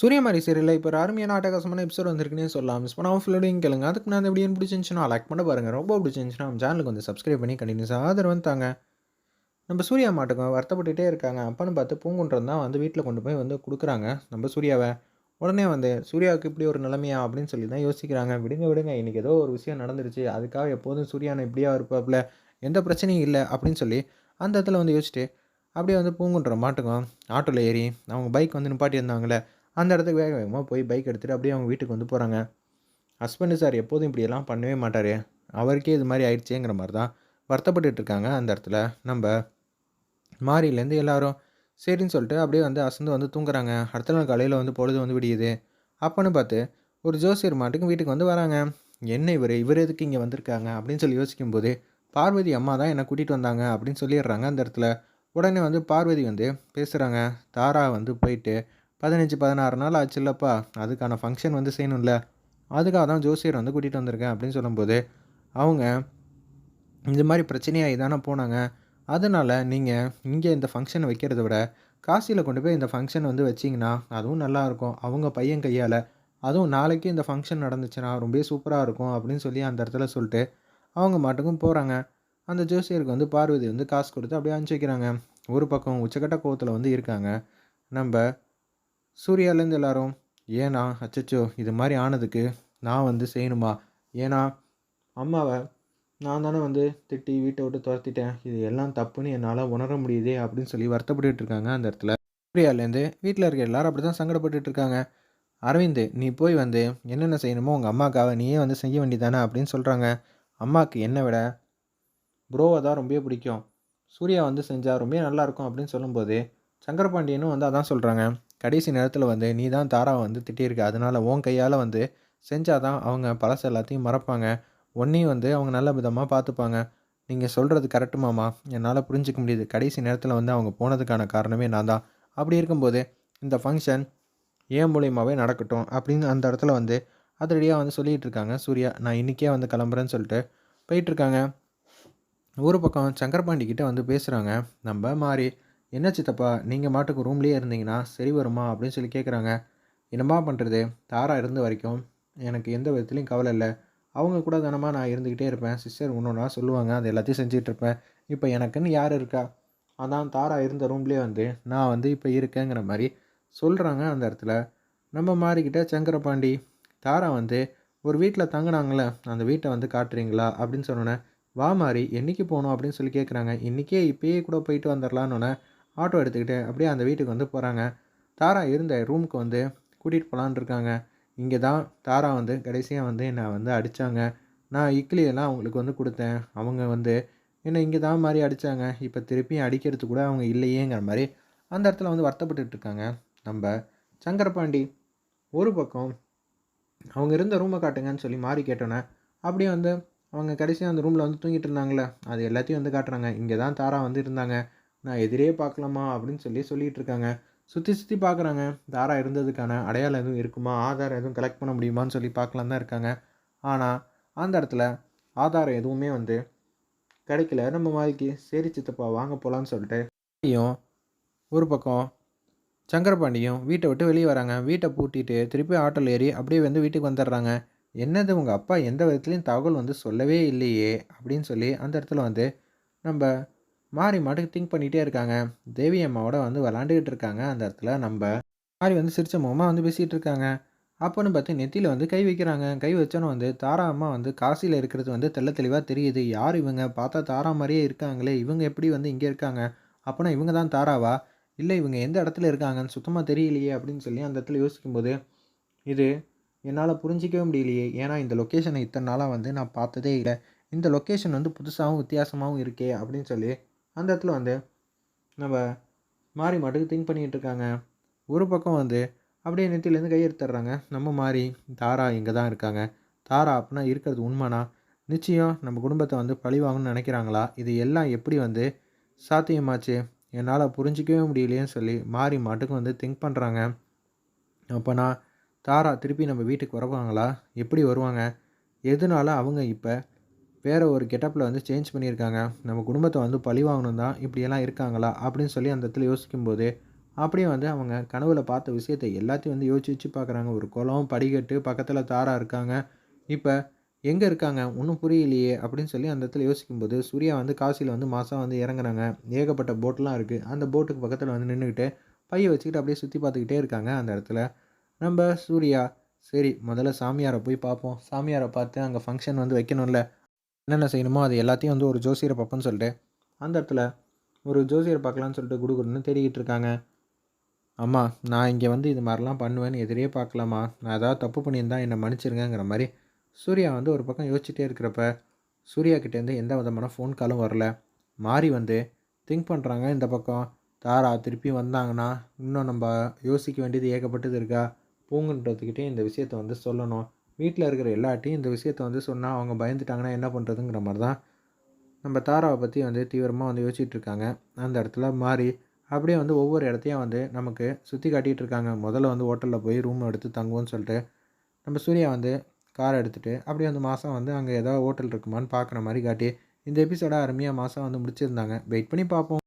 சூரியமாரி சீரியலில் இப்போ ஒரு அருமையான அட்டகாசமான எபிசோட் வந்திருக்குன்னே சொல்லலாம். மிஸ் பண்ணாமல் ஃபுல்லோடையும் கேளுங்க. அதுக்கு நான் அந்த வீடியோ பிடிச்சிருந்துச்சுன்னா லைக் பண்ண பாருங்கள் ரொம்ப பிடிச்சிருந்துச்சுன்னா நம்ம சேனலுக்கு வந்து சப்ஸ்கிரைப் பண்ணி கண்டினியூஸாக ஆதரவு தாங்க. நம்ம சூர்யா மாட்டுக்கும் வருத்தப்பட்டுகிட்டே இருக்காங்க. அப்பான்னு பார்த்து பூங்குன்றம் தான் வந்து வீட்டில் கொண்டு போய் வந்து கொடுக்குறாங்க. நம்ம சூர்யாவை. உடனே வந்து சூர்யாவுக்கு இப்படி ஒரு நிலைமையா அப்படின்னு சொல்லி தான் யோசிக்கிறாங்க. விடுங்க விடுங்க. இன்றைக்கி ஏதோ ஒரு விஷயம் நடந்துருச்சு. அதுக்காக எப்போதும் சூர்யானை இப்படியா இருப்பாப்புல எந்த பிரச்சனையும் இல்லை அப்படின்னு சொல்லி அந்த இடத்துல வந்து யோசிச்சுட்டு அப்படியே வந்து பூங்குன்ற மாட்டுக்கும். ஆட்டோவில் ஏறி அவங்க பைக் வந்து நிப்பாட்டி இருந்தாங்களே அந்த இடத்துக்கு வேக வேகமாக போய் பைக் எடுத்துகிட்டு அப்படியே அவங்க வீட்டுக்கு வந்து போகிறாங்க ஹஸ்பண்டு சார் எப்போதும் இப்படியெல்லாம் பண்ணவே மாட்டார். அவருக்கே இது மாதிரி ஆயிடுச்சேங்கிற மாதிரி தான் வருத்தப்பட்டுட்டு இருக்காங்க அந்த இடத்துல. நம்ம மாரியிலேருந்து எல்லாரும் சரின்னு சொல்லிட்டு அப்படியே வந்து அசந்து வந்து தூங்குறாங்க. அடுத்த நாள் காலையில் வந்து பொழுது வந்து விடியுது. அப்போன்னு பார்த்து ஒரு ஜோசியர் மாட்டுக்கு வீட்டுக்கு வந்து வராங்க. என்ன இவர்? இவர் எதுக்கு இங்கே வந்திருக்காங்க? அப்படின்னு சொல்லி யோசிக்கும்போது பார்வதி அம்மா தான் என்னை கூட்டிகிட்டு வந்தாங்க அப்படின்னு சொல்லிடுறாங்க அந்த இடத்துல. உடனே வந்து பார்வதி வந்து பேசுகிறாங்க தாரா வந்து போயிட்டு பதினஞ்சு பதினாறு நாள் ஆச்சுல்லப்பா. அதுக்கான ஃபங்க்ஷன் வந்து செய்யணும்ல. அதுக்காக தான் ஜோசியர் வந்து கூட்டிகிட்டு வந்திருக்கேன் அப்படின்னு சொல்லும்போது அவங்க இந்த மாதிரி பிரச்சனையாகி தானே போனாங்க. அதனால் நீங்கள் இங்கே இந்த ஃபங்க்ஷனை வைக்கிறத விட காசியில் கொண்டு போய் இந்த ஃபங்க்ஷன் வந்து வச்சிங்கன்னா அதுவும் நல்லாயிருக்கும் அவங்க பையன் கையால். அதுவும் நாளைக்கு இந்த ஃபங்க்ஷன் நடந்துச்சுன்னா ரொம்ப சூப்பராக இருக்கும் அப்படின்னு சொல்லி அந்த இடத்துல சொல்லிட்டு அவங்க மாட்டுக்கும் போகிறாங்க அந்த ஜோசியருக்கு வந்து பார்வதி வந்து காசு கொடுத்து அப்படியே அனுப்பிச்சி வைக்கிறாங்க. ஒரு பக்கம் உச்சக்கட்ட கோவத்தில் வந்து இருக்காங்க. நம்ம சூர்யாலேருந்து எல்லாரும் ஏன்னா அச்சச்சோ இது மாதிரி ஆனதுக்கு நான் வந்து செய்யணுமா? ஏன்னா அம்மாவை நான் தானே வந்து திட்டி வீட்டை விட்டு துரத்திட்டேன். இது எல்லாம் தப்புன்னு என்னால் உணர முடியுதே அப்படின்னு சொல்லி வருத்தப்பட்டு இருக்காங்க அந்த இடத்துல. சூர்யாலேருந்து வீட்டில் இருக்க எல்லாரும் அப்படி தான் சங்கடப்பட்டுட்டு இருக்காங்க. அரவிந்த் நீ போய் வந்து என்னென்ன செய்யணுமோ உங்கள் அம்மாக்காக நீயே வந்து செய்ய வேண்டியதானே? அப்படின்னு சொல்கிறாங்க அம்மாவுக்கு என்னை விட? ப்ரோவை தான் ரொம்ப பிடிக்கும். சூர்யா வந்து செஞ்சால் ரொம்ப நல்லாயிருக்கும் அப்படின்னு சொல்லும்போது சங்கரபாண்டியனும் வந்து அதான் சொல்கிறாங்க கடைசி நேரத்தில் வந்து நீ தான் தாராவை வந்து திட்டியிருக்க. அதனால் உன் கையால் வந்து செஞ்சால் தான் அவங்க பழசு எல்லாத்தையும் மறப்பாங்க. ஒன்றையும் வந்து அவங்க நல்ல விதமாக பார்த்துப்பாங்க நீங்கள் சொல்கிறது கரெக்டு மாமா. என்னால் புரிஞ்சிக்க முடியுது. கடைசி நேரத்தில் வந்து அவங்க போனதுக்கான காரணமே நான் தான். அப்படி இருக்கும்போது இந்த ஃபங்க்ஷன் ஏன் மூலியமாகவே நடக்கட்டும் அப்படின்னு அந்த இடத்துல வந்து அதிரடியாக வந்து சொல்லிகிட்டு இருக்காங்க. சூர்யா நான் இன்றைக்கே வந்து கிளம்புறேன்னு சொல்லிட்டு போயிட்டுருக்காங்க ஒரு பக்கம் சங்கரபாண்டி கிட்ட வந்து பேசுகிறாங்க நம்ம மாறி என்ன சித்தப்பா நீங்கள் மாட்டுக்கு ரூம்லேயே இருந்தீங்கன்னா சரி வருமா அப்படின்னு சொல்லி கேட்குறாங்க என்னம்மா பண்ணுறது தாரா இருந்த வரைக்கும் எனக்கு எந்த விதத்துலையும் கவலை இல்லை. அவங்க கூட தானமா நான் இருந்துக்கிட்டே இருப்பேன். சிஸ்டர் ஒன்றுனா சொல்லுவாங்க. அது எல்லாத்தையும் செஞ்சுட்டு இருப்பேன். இப்போ எனக்குன்னு யார் இருக்கா? அதான் தாரா இருந்த ரூம்லேயே வந்து நான் வந்து இப்போ இருக்கேங்கிற மாதிரி சொல்கிறாங்க அந்த இடத்துல. நம்ம மாறிக்கிட்ட சங்கரபாண்டி தாரா வந்து ஒரு வீட்டில் தங்கினாங்களே அந்த வீட்டை வந்து காட்டுறீங்களா அப்படின்னு சொன்னோன்னே வா மாறி என்றைக்கு போகணும் அப்படின்னு சொல்லி கேட்குறாங்க இன்றைக்கே இப்பயே கூட போயிட்டு வந்துடலான்னு ஆட்டோ எடுத்துக்கிட்டு அப்படியே அந்த வீட்டுக்கு வந்து போகிறாங்க தாரா இருந்த ரூமுக்கு வந்து கூட்டிகிட்டு போகலான் இருக்காங்க. இங்கே தான் தாரா வந்து கடைசியாக வந்து என்னை வந்து அடித்தாங்க நான் இட்லியெல்லாம் அவங்களுக்கு வந்து கொடுத்தேன். அவங்க வந்து என்னை இங்கே தான் மாதிரி அடித்தாங்க இப்போ திருப்பியும் அடிக்கிறது கூட அவங்க இல்லையேங்கிற மாதிரி அந்த இடத்துல வந்து வருத்தப்பட்டுட்டு இருக்காங்க. நம்ம சங்கரபாண்டி ஒரு பக்கம் அவங்க இருந்த ரூமை காட்டுங்கன்னு சொல்லி மாறி கேட்டோன்னே அப்படியே வந்து அவங்க கடைசியாக அந்த ரூமில் வந்து தூங்கிட்டு இருந்தாங்களே அது எல்லாத்தையும் வந்து காட்டுறாங்க. இங்கே தான் தாரா வந்து இருந்தாங்க. நான் எதிரே பார்க்கலாமா அப்படின்னு சொல்லி சொல்லிகிட்டு இருக்காங்க. சுற்றி சுற்றி பார்க்குறாங்க தாரா இருந்ததுக்கான அடையாளம் எதுவும் இருக்குமா? ஆதாரம் எதுவும் கலெக்ட் பண்ண முடியுமான்னு சொல்லி பார்க்கலாம் தான் இருக்காங்க. ஆனால் அந்த இடத்துல ஆதாரம் எதுவுமே வந்து கிடைக்கல. நம்ம மாதிரிக்கு சரி சித்தப்பா வாங்க போகலான்னு சொல்லிட்டு ஒரு பக்கம் சங்கரபாண்டியும் வீட்டை விட்டு வெளியே வராங்க. வீட்டை பூட்டிட்டு திருப்பி ஆட்டோவில் ஏறி அப்படியே வந்து வீட்டுக்கு வந்துடுறாங்க. என்னது உங்கள் அப்பா எந்த விதத்துலையும் தகவல் வந்து சொல்லவே இல்லையே அப்படின்னு சொல்லி அந்த இடத்துல வந்து நம்ம மாறி மாட்டுக்கு திங்க் பண்ணிகிட்டே இருக்காங்க. தேவி அம்மாவோட வந்து விளாண்டுக்கிட்டு இருக்காங்க. அந்த இடத்துல நம்ம மாறி வந்து சிரிச்ச முகமாக வந்து பேசிகிட்டு இருக்காங்க. அப்போன்னு பார்த்து நெத்தியில் வந்து கை வைக்கிறாங்க. கை வச்சோன்னு வந்து தாரா அம்மா வந்து காசியில் இருக்கிறது வந்து தெள்ள தெளிவாக தெரியுது. யார் இவங்க? பார்த்தா தாரா மாதிரியே இருக்காங்களே. இவங்க எப்படி வந்து இங்கே இருக்காங்க? அப்போனா இவங்க தான் தாராவா? இல்லை இவங்க எந்த இடத்துல இருக்காங்கன்னு சுத்தமாக தெரியலையே அப்படின்னு சொல்லி அந்த இடத்துல யோசிக்கும்போது இது என்னால் புரிஞ்சிக்கவே முடியலையே. ஏன்னா இந்த லொக்கேஷனை இத்தனை நாளாக வந்து நான் பார்த்ததே இல்லை. இந்த லொக்கேஷன் வந்து புதுசாகவும் வித்தியாசமாகவும் இருக்கே அப்படின்னு சொல்லி அந்த இடத்துல வந்து நம்ம மாறி மாட்டுக்கு திங்க் பண்ணிகிட்டு இருக்காங்க. ஒரு பக்கம் வந்து அப்படியே நெத்திலேருந்து கையெடுத்துட்றாங்க நம்ம மாறி தாரா இங்கே தான் இருக்காங்க. தாரா அப்படின்னா இருக்கிறது உண்மைனா நிச்சயம் நம்ம குடும்பத்தை வந்து பழிவாங்கன்னு நினைக்கிறாங்களா? இது எல்லாம் எப்படி வந்து சாத்தியமாச்சு? என்னால் புரிஞ்சிக்கவே முடியலையேன்னு சொல்லி மாறி மாட்டுக்கு வந்து திங்க் பண்ணுறாங்க அப்போனா தாரா திருப்பி நம்ம வீட்டுக்கு வருவாங்களா எப்படி வருவாங்க? எதனால அவங்க இப்போ வேறு ஒரு கெட்டப்பில் வந்து சேஞ்ச் பண்ணியிருக்காங்க. நம்ம குடும்பத்தை வந்து பழி வாங்கணும் தான் இப்படியெல்லாம் இருக்காங்களா? அப்படின்னு சொல்லி அந்த இடத்துல யோசிக்கும்போது அப்படியே வந்து அவங்க கனவுல பார்த்த விஷயத்தை எல்லாத்தையும் வந்து யோசிச்சு யோசிச்சு பார்க்குறாங்க. ஒரு குளம் படிக்கட்டு பக்கத்தில் தாரா இருக்காங்க. இப்போ எங்கே இருக்காங்க? ஒன்றும் புரியலையே அப்படின்னு சொல்லி அந்த இடத்துல யோசிக்கும்போது சூர்யா வந்து காசியில் வந்து மாதம் வந்து இறங்குறாங்க. ஏகப்பட்ட போட்லாம் இருக்குது அந்த போட்டுக்கு பக்கத்தில் வந்து நின்றுக்கிட்டு பையை வச்சுக்கிட்டு அப்படியே சுற்றி பார்த்துக்கிட்டே இருக்காங்க அந்த இடத்துல. நம்ம சூர்யா சரி முதல்ல சாமியாரை போய் பார்ப்போம். சாமியாரை பார்த்து அங்கே ஃபங்க்ஷன் வந்து வைக்கணும்ல. என்னென்ன செய்யணுமோ அது எல்லாத்தையும் வந்து ஒரு ஜோசியரை பார்ப்போன்னு சொல்லிட்டு அந்த இடத்துல ஒரு ஜோசியரை பார்க்கலான்னு சொல்லிட்டு குடுகுடுன்னு தேடிக்கிட்டு இருக்காங்க. அம்மா நான் இங்கே வந்து இது மாதிரிலாம் பண்ணுவேன்னு எதிரே பார்க்கலாமா? நான் ஏதாவது தப்பு பண்ணியிருந்தா என்னை மன்னிச்சிருங்கிற மாதிரி சூர்யா வந்து ஒரு பக்கம் யோசிச்சுட்டே இருக்கிறப்ப சூர்யா கிட்டேருந்து எந்த விதமான ஃபோன் காலும் வரல. மாறி வந்து திங்க் பண்ணுறாங்க இந்த பக்கம். தாரா திருப்பி வந்தாங்கன்னா இன்னும் நம்ம யோசிக்க வேண்டியது ஏகப்பட்டது இருக்கா? பூங்குன்றதுக்கிட்டே இந்த விஷயத்த வந்து சொல்லணும். வீட்டில் இருக்கிற எல்லாட்டையும் இந்த விஷயத்த வந்து சொன்னால் அவங்க பயந்துட்டாங்கன்னா என்ன பண்ணுறதுங்கிற மாதிரி தான் நம்ம தாராவை பற்றி வந்து தீவிரமாக வந்து யோசிச்சுட்டு இருக்காங்க. அந்த இடத்துல மாறி அப்படியே வந்து ஒவ்வொரு இடத்தையும் வந்து நமக்கு சுற்றி காட்டிகிட்டு இருக்காங்க. முதல்ல வந்து ஹோட்டலில் போய் ரூம் எடுத்து தங்குவோம்னு சொல்லிட்டு நம்ம சூர்யா வந்து கார் எடுத்துகிட்டு அப்படியே வந்து மாதம் வந்து அங்கே ஏதாவது ஹோட்டல் இருக்குமான்னு பார்க்குற மாதிரி காட்டி இந்த எபிசோட அருமையாக மாதம் வந்து முடிச்சிருந்தாங்க. வெயிட் பண்ணி பார்ப்போம்.